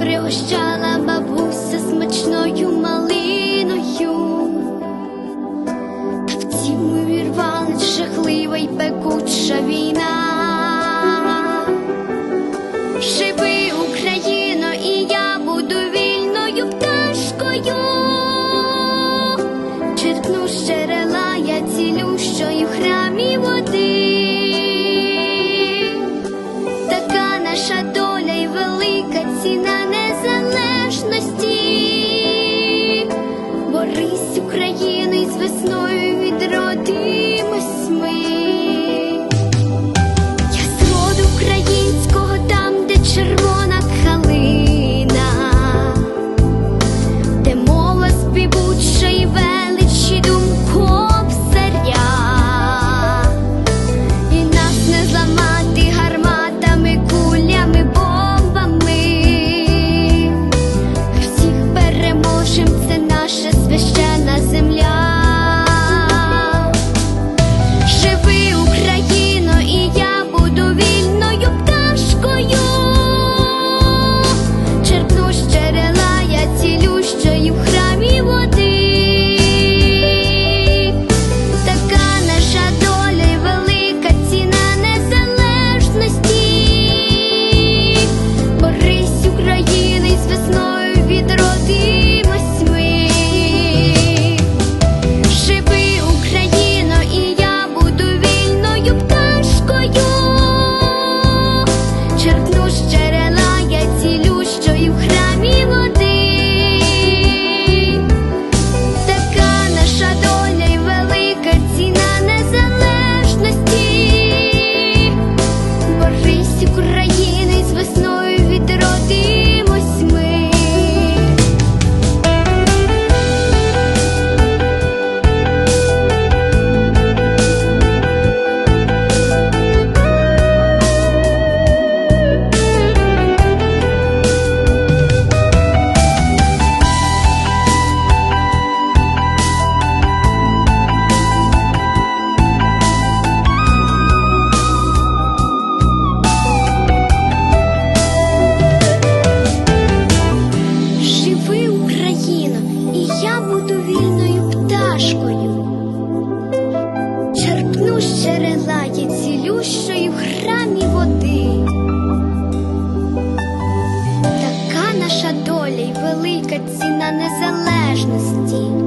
пригощала бабуся смачною малиною, в а втім вірвали жахлива й пекуча війна. Дужче релає цілющої в храмі води, така наша доля й велика ціна незалежності.